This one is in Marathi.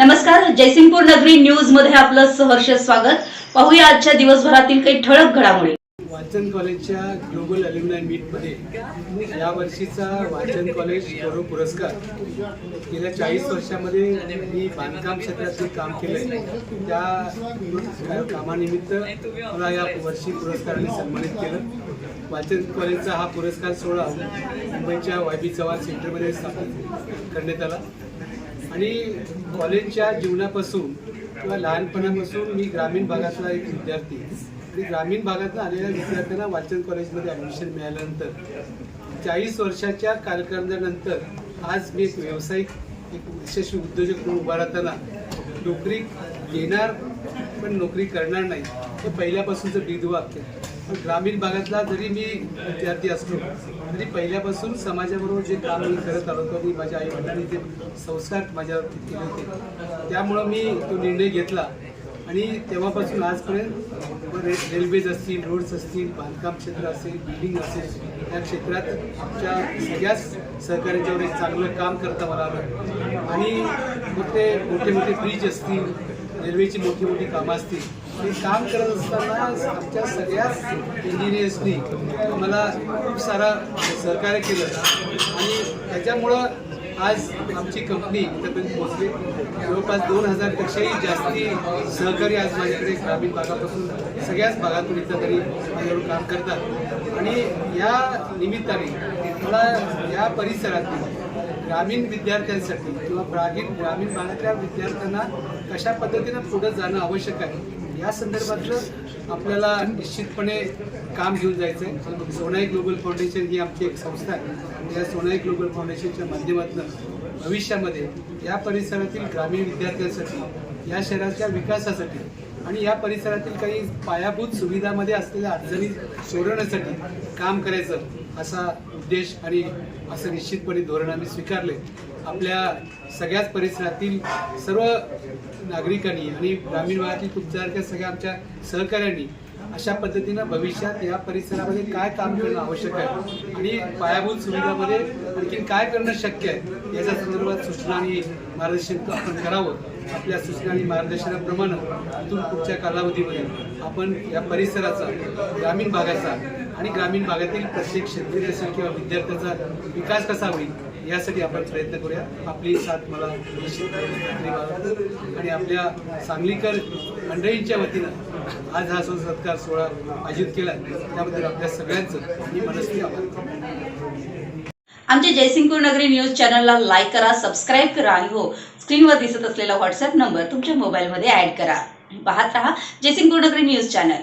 नमस्कार जयसिंगपूर नगरी न्यूजमध्ये आपलं सहर्ष स्वागत. पाहूया आजच्या दिवसभरातील काही ठळक घडामोडी. वाचन कॉलेजच्या ग्लोबल अल्युमिनाय मीटमध्ये या वर्षीचा वाचन कॉलेज गौरव पुरस्कार. गेल्या चाळीस वर्षामध्ये मी बांधकाम क्षेत्रात जे काम केलं त्या कामानिमित्त मला या वर्षी पुरस्काराने सन्मानित केलं. वाचन कॉलेजचा हा पुरस्कार सोहळा मुंबईच्या वाय बी चव्हाण सेंटरमध्ये स्थापित करण्यात आला. आणि कॉलेजच्या जीवनापासून किंवा लहानपणापासून मी ग्रामीण भागातला एक विद्यार्थी. आणि ग्रामीण भागातून आलेल्या विद्यार्थ्यांना वाचन कॉलेजमध्ये ॲडमिशन मिळाल्यानंतर चाळीस वर्षाच्या कालखंडानंतर आज मी एक व्यावसायिक एक यशस्वी उद्योजक म्हणून उभा राहताना नोकरी घेणार पण नोकरी करणार नाही हे पहिल्यापासूनचं ब्रीदवाक्य पण ग्रामीण भागातला जरी मी विद्यार्थी असलो तरी पहिल्यापासून समाजाबरोबर जे काम मी करत आलो होतो मी माझ्या आई वडिलांनी ते संस्कार माझ्यावरती केले होते त्यामुळं मी तो निर्णय घेतला. आणि तेव्हापासून आजपर्यंत रे रेल्वेज असतील रोड्स असतील बांधकाम क्षेत्र असेल बिल्डिंग असेल या क्षेत्रात आमच्या सगळ्याच सहकार्यांच्यावर एक चांगलं काम करता मला आलं. आणि मग ते मोठे मोठे ब्रिज असतील रेल्वेची मोठी मोठी कामं असतील मी काम करत असताना आमच्या सगळ्याच इंजिनियर्सनी मला खूप सारा सहकार्य केलं आणि त्याच्यामुळं आज आमची कंपनी इथंपर्यंत पोहोचली. जवळपास दोन हजारपेक्षाही जास्ती सहकारी आज माझ्याकडे ग्रामीण भागापासून सगळ्याच भागातून इथं तरी माझ्यावर काम करतात. आणि या निमित्ताने मला या परिसरातील ग्रामीण विद्यार्थ्यांसाठी किंवा ग्रामीण ग्रामीण भागातल्या विद्यार्थ्यांना कशा पद्धतीनं पुढं जाणं आवश्यक आहे या संदर्भातलं आपल्याला निश्चितपणे काम घेऊन जायचं आहे सोनाई ग्लोबल फाउंडेशन ही आमची एक संस्था आहे. या सोनाई ग्लोबल फाउंडेशनच्या माध्यमातून भविष्यामध्ये या परिसरातील ग्रामीण विद्यार्थ्यांसाठी या शहराच्या विकासासाठी आणि या परिसरातील काही पायाभूत सुविधामध्ये असलेल्या अडचणी सोडवण्यासाठी काम करायचं असा उद्देश आणि असं निश्चितपणे धोरण आम्ही स्वीकारले आपल्या सगळ्याच परिसरातील सर्व नागरिकांनी आणि ग्रामीण भागातील तुमच्यासारख्या सगळ्या आमच्या सहकाऱ्यांनी अशा पद्धतीनं भविष्यात या परिसरामध्ये काय काम करणं आवश्यक आहे आणि पायाभूत सुविधामध्ये आणखीन काय करणं शक्य आहे याच्या संदर्भात सूचना आणि मार्गदर्शन आपण करावं. आपल्या सूचना आणि मार्गदर्शनाप्रमाणे इथून पुढच्या कालावधीमध्ये आपण या परिसराचा ग्रामीण भागाचा आणि ग्रामीण भागातील प्रत्येक शेतकरी असेल किंवा विद्यार्थ्याचा विकास कसा होईल यासाठी आपण प्रयत्न करूया. आपली साथ मला आणि आपल्या सांगलीकर मंडळींच्या वतीनं आज हा सत्कार सोहळा आयोजित केला. त्याबद्दल आपल्या सगळ्यांचं मी मनस्वी आभार. आमच्या जयसिंगपूर नगरी न्यूज चॅनलला लाईक करा सबस्क्राईब करा आणि हो स्क्रीनवर दिसत असलेला व्हॉट्सअप नंबर तुमच्या मोबाईलमध्ये ॲड करा. पाहत रहा जयसिंगपूर नगरी न्यूज चॅनल.